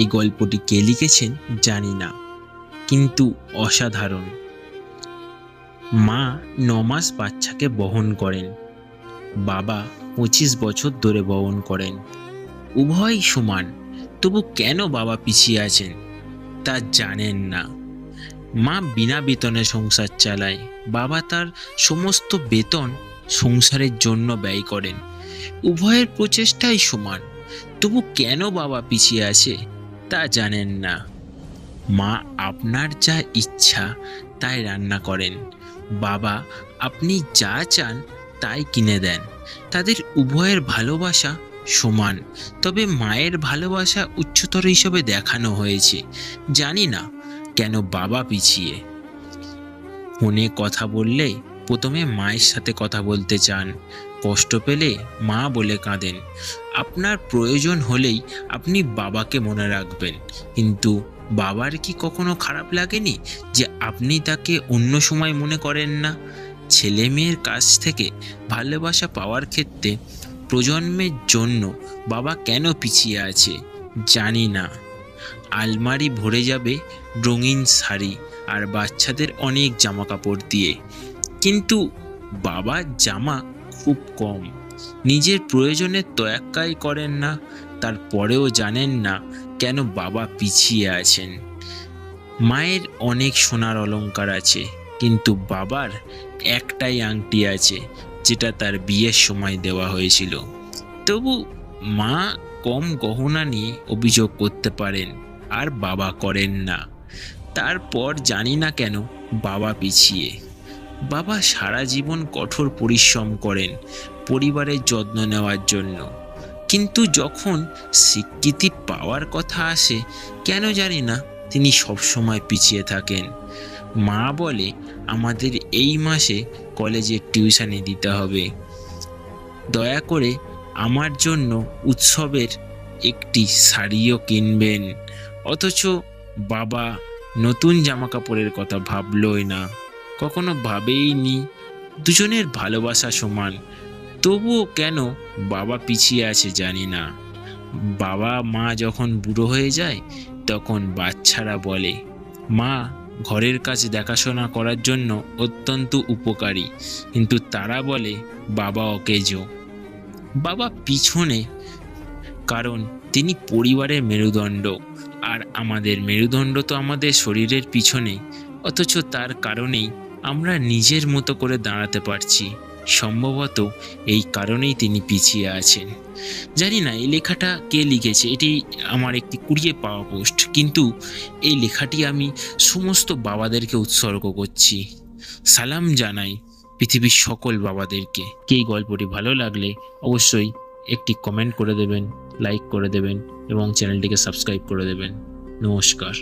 এই গল্পটি কে লিখেছেন জানি না, কিন্তু অসাধারণ। মা নমাস বাচ্চাকে বহন করেন। বাবা পঁচিশ বছর ধরে বহন করেন। উভয়ই সমান, তবু কেন বাবা পিছিয়ে আছেন তা জানেন না। মা বিনা বেতনে সংসার চালায়, বাবা তার সমস্ত বেতন সংসারের জন্য ব্যয় করেন। উভয়ের প্রচেষ্টাই সমান, তবু কেন বাবা পিছিয়ে আছে? তা জানেন না। মা আপনার যা ইচ্ছা তাই রান্না করেন। বাবা, আপনি যা চান তাই কিনে দেন। তাদের উভয়ের ভালোবাসা সমান, তবে মায়ের ভালোবাসা উচ্চতর হিসেবে দেখানো হয়েছে। জানি না কেন বাবা পিছিয়ে। ফোনে কথা বললে প্রথমে মায়ের সাথে কথা বলতে চান। কষ্ট পেলে মা বলে কাঁদেন। আপনার প্রয়োজন হলেই আপনি বাবাকে মনে রাখবেন। কিন্তু বাবার কি কখনো খারাপ লাগেনি যে আপনি তাকে অন্য সময় মনে করেন না? ছেলে মেয়ের কাছ থেকে ভালোবাসা পাওয়ার ক্ষেত্রে প্রজন্মের জন্য বাবা কেন পিছিয়ে আছে জানি না। আলমারি ভরে যাবে রঙিন শাড়ি আর বাচ্চাদের অনেক জামা কাপড় দিয়ে। কিন্তু বাবার জামা খুব কম। নিজের প্রয়োজনে তোয়াক্কাই করেন না, তারপরেও জানেন না কেন বাবা পিছিয়ে আছেন। মায়ের অনেক সোনার অলংকার আছে, কিন্তু বাবার একটাই আংটি আছে, যেটা তার বিয়ের সময় দেওয়া হয়েছিল। তবু মা কম গহনা নিয়ে অভিযোগ করতে পারেন, আর বাবা করেন না। তারপর জানি না কেন বাবা পিছিয়ে। বাবা সারা জীবন কঠোর পরিশ্রম করেন, পরিবারের যত্ন নেওয়ার জন্য। কিন্তু যখন স্বীকৃতি পাওয়ার কথা আসে, কেন জানি না তিনি সবসময় পিছিয়ে থাকেন। মা বলে, আমাদের এই মাসে কলেজে টিউশনি দিতে হবে। দয়া করে আমার জন্য উৎসবের একটি শাড়িও কিনবেন। অথচ বাবা নতুন জামা কাপড়ের কথা ভাবলই না। কখনো ভাবেইনি। দুজনের ভালোবাসা সমান। তবুও কেন বাবা পিছিয়ে আছে জানি না। বাবা, মা যখন বুড়ো হয়ে যায়, তখন বাচ্চারা বলে, মা, ঘরের কাজ দেখাশোনা করার জন্য অত্যন্ত উপকারী। কিন্তু তারা বলে, বাবা অকেজো। বাবা পিছনে, কারণ তিনি পরিবারের মেরুদণ্ড। আর আমাদের মেরুদণ্ড তো আমাদের শরীরের পিছনে, অথচ তার কারণেই আমরা নিজের মতো করে দাঁড়াতে পারছি। সম্ভবত এই কারণেই তিনি পিছিয়ে আছেন। জানি না, এই লেখাটা কে লিখেছে? এটি আমার একটি কুড়িয়ে পাওয়া পোস্ট। কিন্তু এই লেখাটি আমি সমস্ত বাবাদেরকে উৎসর্গ করছি। সালাম জানাই পৃথিবীর সকল বাবাদেরকে। কে গল্পটি ভালো লাগলে অবশ্যই একটি কমেন্ট করে দেবেন, লাইক করে দেবেন এবং চ্যানেলটিকে সাবস্ক্রাইব করে দেবেন। নমস্কার।